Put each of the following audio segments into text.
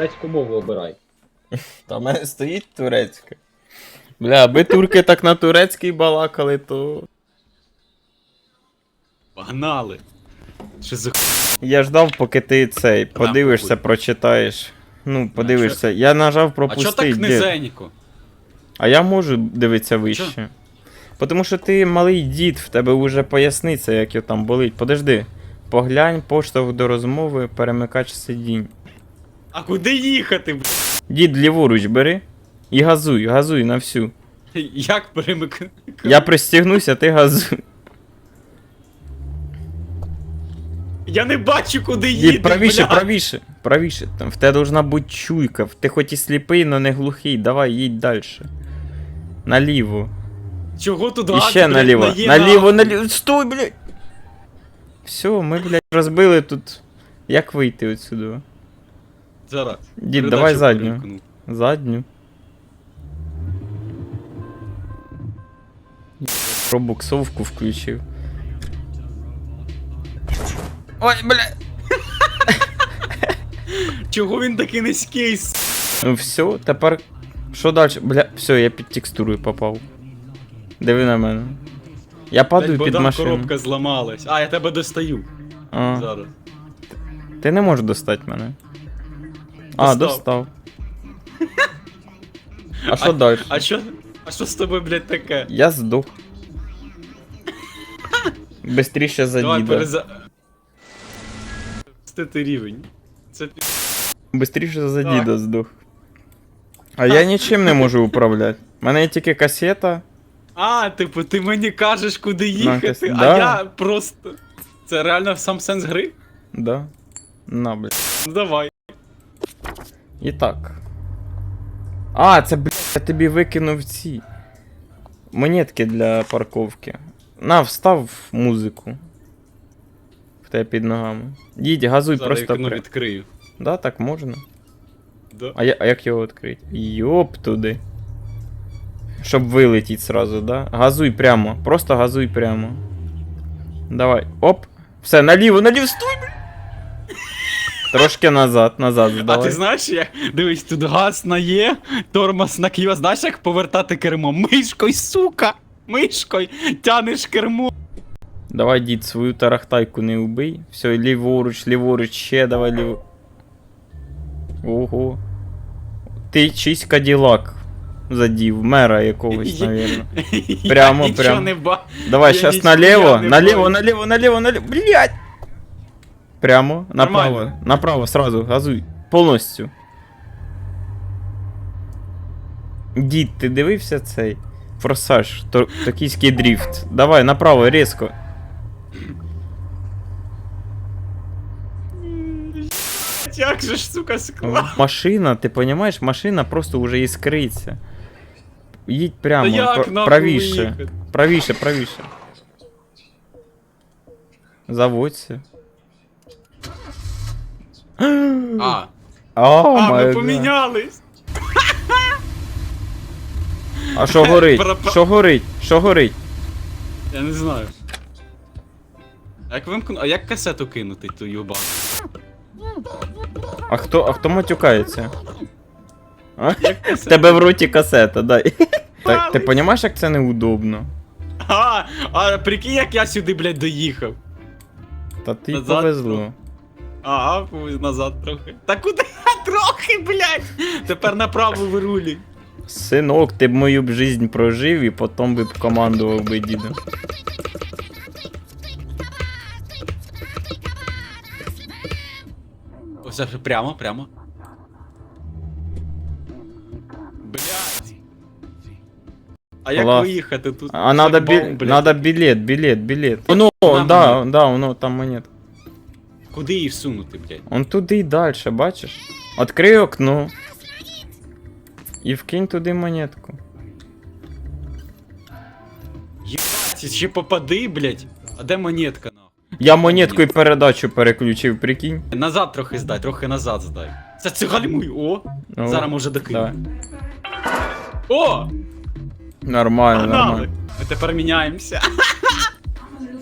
турецьку мову обирай. Та в мене стоїть турецька. Бля, аби турки так на турецький балакали, то. Погнали. Що за Я ждав, поки ти цей подивишся, похуй. прочитаєш. Ну, подивишся. Я нажав А чо пропустити. так низенько? А я можу дивитися вище. Тому що ти малий дід, в тебе вже поясниця, як його там болить. Подожди. Поглянь, поштовх до розмови, перемикач сидінь. А куди їхати, б***? Дід ліворуч бери і газуй, газуй на всю. Як перемикнути? Я пристігнуся, ти газуй. Я не бачу, куди їде, Дід, правіше, бля. правіше, правіше. Там в тебе должна бути чуйка. Ти хоч і сліпий, но не глухий. Давай, їдь далі. Наліво. Чого тут І ще блядь, наліво. Наліво, наліво. Стой, блядь. Все, ми, блядь, розбили тут. Як вийти отсюди? Зараз. Дід, передачу давай задню. перемкну. Задню. Пробуксовку включив. Ой, бля. Чого він такий низький? с***? Ну все, тепер. Що далі? Бля, все, я під текстурою попав. Диви на мене. Я падаю Блядь, під Богдан, машину. коробка зламалась. А, я тебе достаю. А, Зараз. ти не можеш достати мене. А, Достав. А що далі? А що? А що з тобою, блядь, таке? Я здох. Бистріше за Давай діда. переза... Стати рівень. Це пі... Бистріше за Так. діда. А я нічим не можу управляти. У мене є тільки касета. А, типу, ти мені кажеш, куди їхати, кас- а да. я просто. Це реально сам сенс гри? Да. На, бля. Ну давай. І так. А, це, бля, я тобі викинув ці. Монетки для парковки. На, встав музику. В тебе під ногами. Їдь, газуй Зараз просто. вікно При... відкрию. Да, так можна. Да. А, я, а як його відкрити? Йоп туди. Щоб вилетіти сразу, да? Газуй прямо. Просто газуй прямо. Давай. Оп. Все, наліво, наліво, стой, бля. Трошки назад, назад А здавай. ти знаєш, як дивись, тут газ на Є, тормоз на Q. Знаєш, як повертати кермо? Мишкою, сука! Мишкою тянеш кермо. Давай, дід, свою тарахтайку не убий. Все, ліворуч, ліворуч, ще давай ліво. Ого. Ти чийсь каділак задів, мера якогось, навірно. Прямо, я нічого прямо. не ба... Давай, Я сейчас ніхуя налево, не налево, бачу. налево, налево, налево, блять! Прямо, направо, Нормально. направо, сразу, газуй, повністю. Дід, ти дивився цей? Форсаж, то, токійський дріфт. Давай, направо, різко. Як же ж, сука, скла. Машина, ти розумієш, машина просто вже іскриться. Їдь прямо, Та як пр- нахуй правіше. виїхати? Правіше, правіше. Заводься. А, О, а ми помінялись. А що горить? Пропа- Що горить? Що горить? Я не знаю. А як вимкну... А як касету кинути ту юбану? А хто, а хто матюкається? А? Як касету? Тебе в роті касета, дай. Так, ти розумієш, як це неудобно? А, а прикинь, як я сюди, блядь, доїхав. Та ти Назад повезло. Ага, повз назад трохи. Та куди трохи, блядь? Тепер направо вирулі. Синок, ти б мою б жизнь прожив і потім би б командував би дідом. Ось це прямо, прямо. Блядь. А як Клас. виїхати тут? А надо, Шлагбаум, бі... блядь. надо білет, білет, білет. Воно, На да, мені. да, воно там монет. Куди її всунути, блядь? Он туди і далі, бачиш? Открий окно. І вкинь туди монетку. Єбать, ще попади, блядь. А де монетка, нахуй? Я монеткою передачу переключив, прикинь. Назад трохи здай, трохи назад здай. Це це гальмуй, о! Ну, Зараз може докину. О! Нормально, Погнали! нормально. Ми тепер міняємося.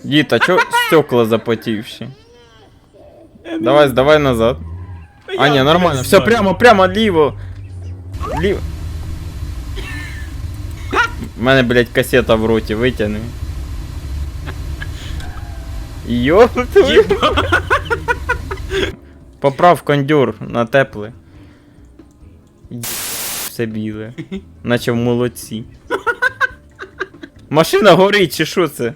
Дід, а чо стекла запотівші? Давай, давай назад. А, ні, нормально. Все, прямо, прямо, ліво. Ліво. У мене, блядь, касета в роті, витягни. Йоп, твою. Поправ кондюр на тепле. Все біле. Наче в молодці. Машина горить, чи що це?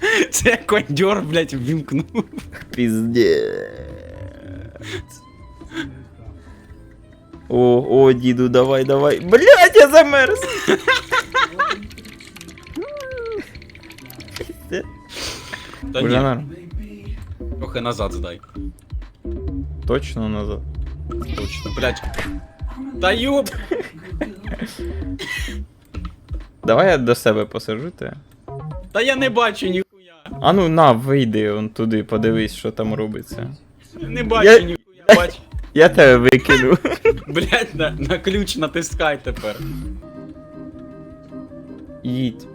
Це кондьор, блядь, ввімкнув. Пиздец. О, о, діду, давай, давай. Блять, я замерз. Та Уже ні, норм. трохи назад здай. Точно назад. Точно, блядь. Та юб! Давай я до себе посажу те. Та я не бачу ніхуя. А ну на, вийди он туди, подивись, що там робиться. Не бачу Я- ніхуя, бачу. Я тебе викину. Блядь, на, на ключ натискай тепер. Їдь.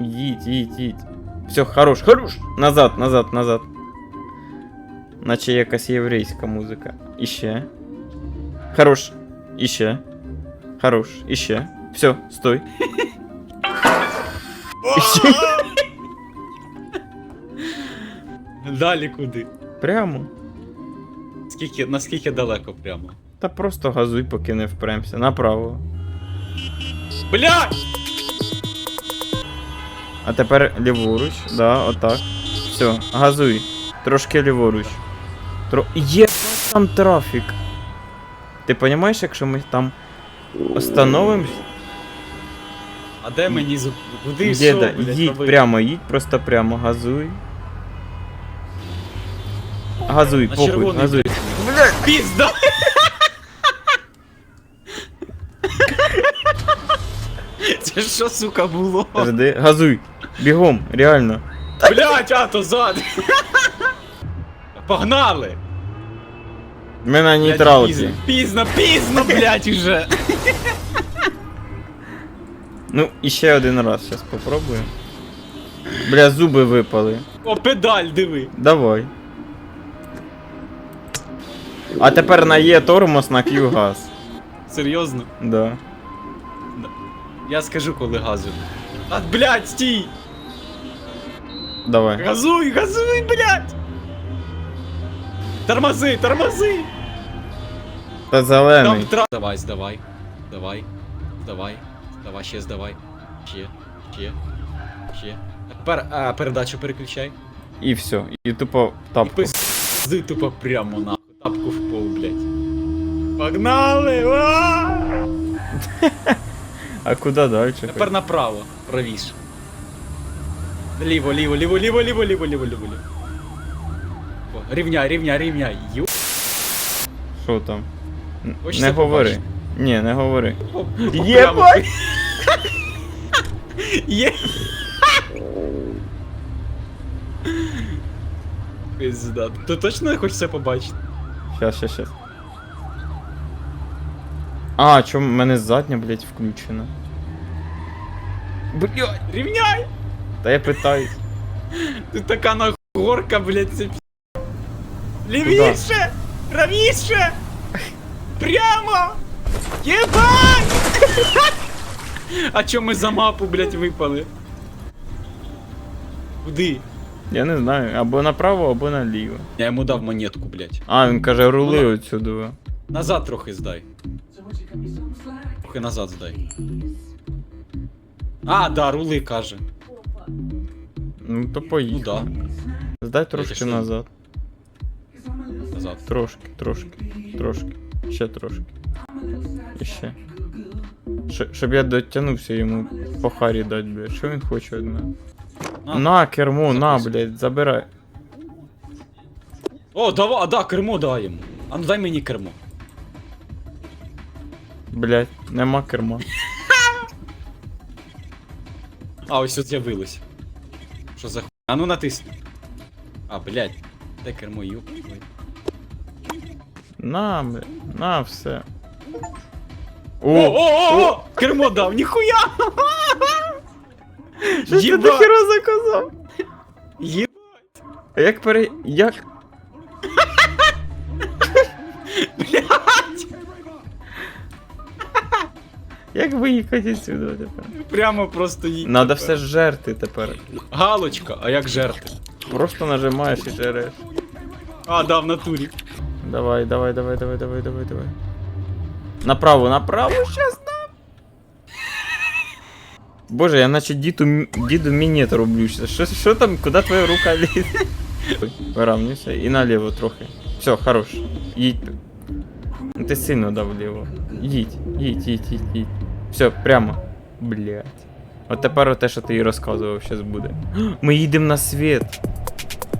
Їдь, їдь, їдь. Все, хорош, хорош. Назад, назад, назад. Наче якась єврейська музика. Іще. Хорош. Іще. Хорош. Іще. Все, стой. Іще. Далі куди? Прямо. Скільки, наскільки далеко прямо? Та просто газуй, поки не впремся. Направо. Блядь! А тепер ліворуч, да, отак. Все, газуй. Трошки ліворуч. Тро... Є там трафік. Ти розумієш, якщо ми там остановимось, А де мені зуп... Куди що, блядь, їдь робити? прямо, їдь просто прямо, газуй. Газуй, На похуй, червоний, газуй. Пізда! Це що, сука, було? Жди, газуй. Бігом, реально. Блять, а то зад! Погнали! Ми на Блядь, нейтралці. Пізно, пізно, пізно, блять, уже! Ну, і ще один раз зараз попробуємо. Бля, зуби випали. О, педаль, диви! Давай. А тепер на Є тормоз, на Q газ. Серйозно? Да. Я скажу, коли газу. А, блять, стій! Давай. Газуй, газуй, блять! Тормози, тормози! Та Там зелений. тра... Давай, здавай. Давай. Здавай. Давай, ще здавай. Ще. Ще. Ще. Тепер а, передачу переключай. І все. І тупо І тапку. пизди тупо прямо нахуй. Тапку в пол, блять. Погнали! А куди далі? Тепер направо, правіше. Ліво, ліво, ліво, ліво, ліво, ліво, ліво, ліво, ліво. О, Рівняй, рівняй, рівняй. Ю. Що там? Н- Хочеться Не говори. побачити. Ні, не говори. О, Єбать! Є. Пизда. Ти точно не хочеш це побачити? Щас, щас, щас. А, чому в мене задня, блядь, включена? Блядь! Рівняй! Та я питаюсь. Тут така нагорка, блядь, це Лівіше! Правіше! Прямо! Єбать! А чо ми за мапу, блядь, випали? Куди? Я не знаю, або направо, або наліво. Я йому дав монетку, блядь. А, він каже, рули Воно- отсюди. Назад трохи здай. Трохи назад здай. А, да, рули каже. Ну то Ну поїхали. да, Здай трошки пішли. назад. назад. Трошки, трошки, трошки. Ще трошки. І ще. Щ- Щоб я дотягнувся йому по харі дати, блядь. Що він хоче від мене? На, кермо, на, блядь, забирай. О, давай, а, да, кермо дай йому. А ну дай мені кермо. Блядь, нема керма. А, ось тут з'явилось. Що за хуй? А ну натисни. А, блядь. Де кермо, юб. На, блядь, на, все. О, о, о, о! Кермо дав, ніхуя! Що ти до хіро заказав? Єбать. А як пере... Як? Блять! Як виїхати сюди тепер? Прямо просто їдь. Надо все ж жерти тепер. Галочка, а як жерти? Просто нажимаєш і жереш. А, да, в натурі. Давай, давай, давай, давай, давай, давай, давай. Направо, направо, щас. Боже, я наче діду, діду мінет роблю. Що, що там, куди твоя рука лізе? Виравнюйся і наліво трохи. Все, хорош. Їдь. Ти сильно дав вліво. Їдь, їдь, їдь, їдь, їдь. Все, прямо. Блять. От тепер те, що ти їй розказував, щас буде. Ми їдемо на світ.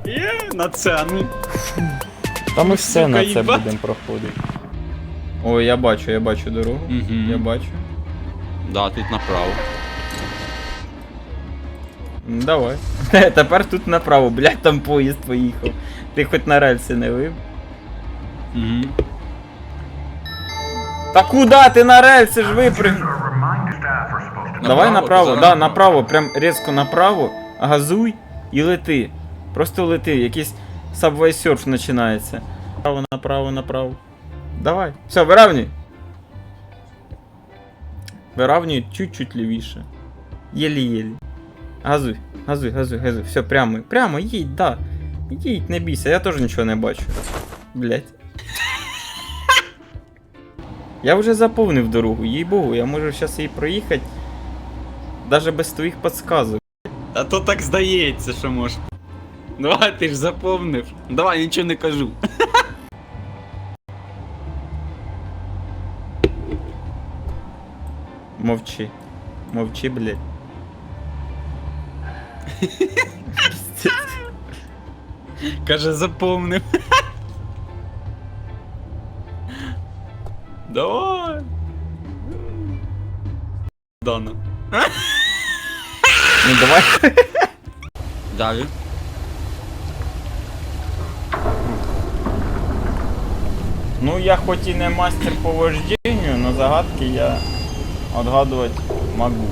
Є, на це, ну. Та ми все Сука, на це будемо проходити. Ой, я бачу, я бачу дорогу. Мгм. Я бачу. Да, тут направо. Давай. Тепер тут направо, блядь, там поїзд поїхав. Ти хоч на рельси не вив. Угу. Та куди ти на рельси ж випрыг? Давай направо, да, направо, прям різко направо, газуй і лети. Просто лети, якийсь Subway Surf починається. Направо, направо, направо. Давай. Все, виравнюй. Виравнюй чуть-чуть лівіше. Єлі-єлі. Газуй, газуй, газуй, газуй. Все, прямо. Прямо, їдь, да. Їдь, не бійся, я теж нічого не бачу. Блять. Я вже заповнив дорогу, їй богу, я можу зараз її проїхати. Даже без твоїх підсказок. А то так здається, що може. Давай, ти ж заповнив. Давай, нічого не кажу. Мовчи. Мовчи, блядь. Каже, заповнив. Давай. Дана. Ну давай. Далі. Ну я хоч і не мастер по вожденню, но загадки я отгадувати могу.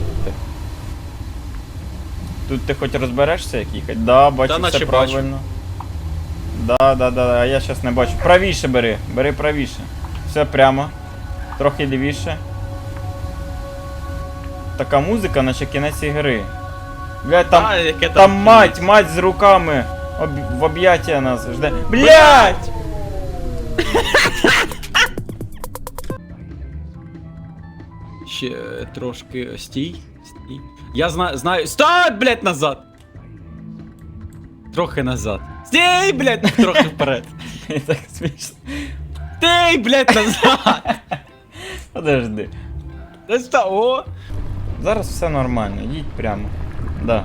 Тут ти хоч розберешся, як їхати? Да, бачу, Та наче все бачу. правильно. Да, да, да, а я зараз не бачу. Правіше бери, бери правіше. Все прямо. Трохи лівіше. Така музика, наче кінець ігри. Блядь, там, А, яке там там мать, мать з руками об, в об'яття нас жде. Блядь! Ще трошки стій. Стій. Я знаю, знаю. Стой, блядь, назад! Трохи назад. Стій, блядь, трохи вперед. Так смішно. Стій, блядь, назад! Подожди. Та що, о! Зараз все нормально, їдь прямо. Да.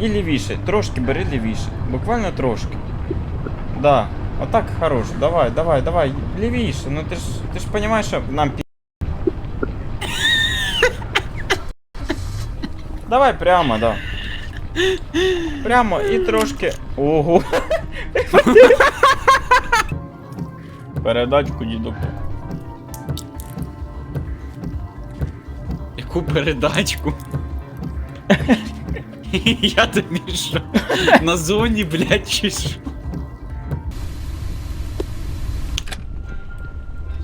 І лівіше, трошки бери лівіше. Буквально трошки. Да. Отак хорош. Давай, давай, давай. Лівіше. Ну ти ж ти ж розумієш, що нам Давай прямо, да. Прямо і трошки. Ого. Передачку дідок. Яку передачку? Я тобі що? На зоні, блядь, чи що?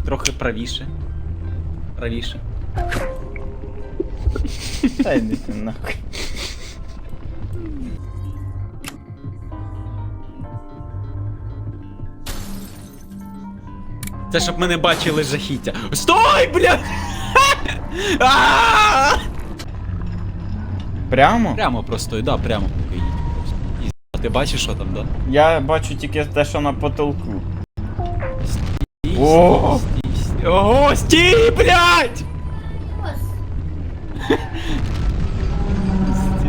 Трохи правіше. Правіше. Та йди ти нахуй. Це щоб ми не бачили жахіття. Стой, блядь! А! Прямо? Прямо просто, да, прямо. І з- Ти бачиш, що там, да? Я бачу тільки те, що на потолку. Стій, О! стій, стій. Ого, стій, блядь!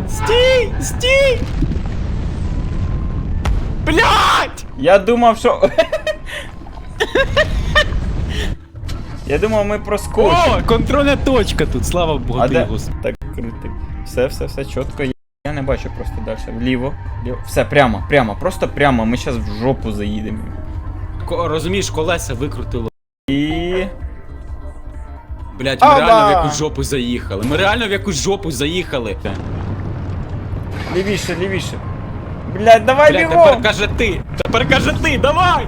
Стій, стій! Блядь! Я думав, що. Я думав, ми проскочимо. О, контрольна точка тут, слава Богу, А де? Так крути. Все, все, все чітко. Я- Я не бачу просто далі. Вліво. Вліво. Все, прямо, прямо, просто прямо. Ми зараз в жопу заїдемо. Ко- Розумієш, колеса викрутило. І. Блядь, ми Опа! реально в якусь жопу заїхали. Ми реально в якусь жопу заїхали. Лівіше, лівіше. Блядь, давай бігом! тепер каже ти! Тепер каже ти, давай!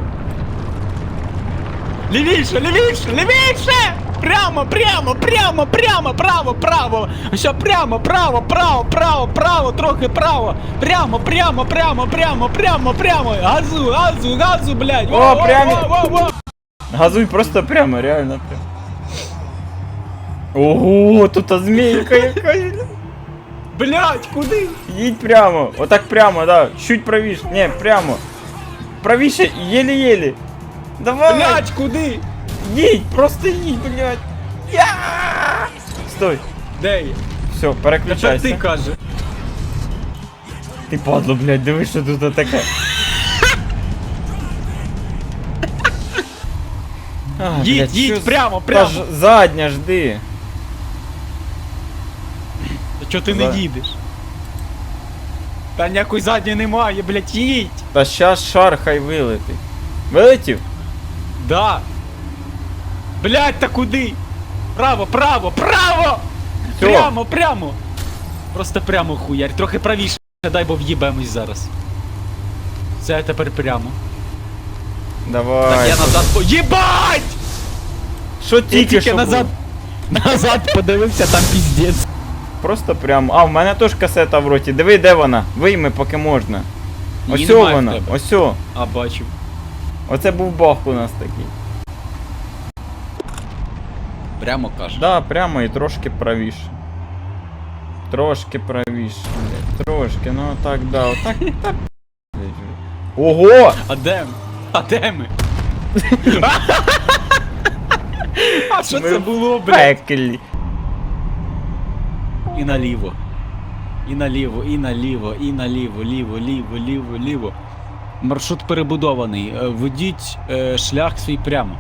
Лівіше, лівіше, лівіше! Прямо, прямо, прямо, прямо, право, право. Все прямо, право, право, право, право, трохи право. Прямо, прямо, прямо, прямо, прямо, прямо. Газу, газу, газу, блядь. О, прямо. во, во. Газуй просто прямо, реально прямо. Ого, тут а змейка якась. Блядь, куди? Їдь прямо. Отак прямо, да. Чуть правіше. Не, прямо. Правіше, єлі-єлі. Давай. Блядь, куди? Їдь, просто їдь, блядь. Я! Стой. Де я? Все, Тепер ти переключайся. каже. Ти падло, блядь, диви, що тут таке. А, Їдь, блядь, їдь, що з- прямо, Та прямо. ж задня жди. Чого ти не За- їдеш? Та ніякої задньої немає, блядь, їдь! Та щас шар хай вилетить. Вилетів? Да. Блядь, та куди? Право, право, право! Всьо. Прямо, прямо! Просто прямо хуярь, трохи правіше, дай бо в'їбемось зараз. Це тепер прямо. Давай. Так я назад по. Єбать! Що Я тільки, тільки що назад. було? Назад подивився, там піздець. Просто прямо. А, в мене теж касета в роті. Диви, де вона? Вийми, поки можна. Її Ось немає в вона, тебе. А, бачу. Оце був баг у нас такий. Прямо каже. Да, прямо і трошки правіше. Трошки правіше, блядь. Трошки, ну так, да, отак. так. Ого! А де ми? А де ми? А що це було, блядь? Пеклі. І наліво. І наліво, і наліво, і наліво, ліво, ліво, ліво, ліво. Маршрут перебудований. Е, Ведіть е, шлях свій прямо.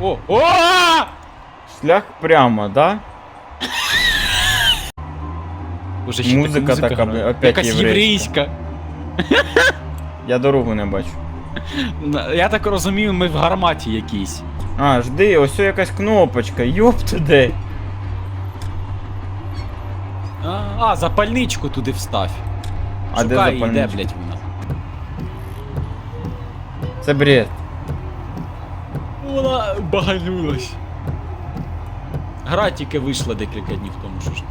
О! О! Шлях прямо, да? Уже ще Музика така, грає. опять Якась єврейська. єврейська. Я дорогу не бачу. Я так розумію, ми в гарматі якійсь. А, жди, ось якась кнопочка, йоп де, А, а, запальничку туди вставь. А де Шукай, запальничка? де, блядь, вона. Це бред. Вона баганулась. Гра тільки вийшла декілька днів тому, що ж.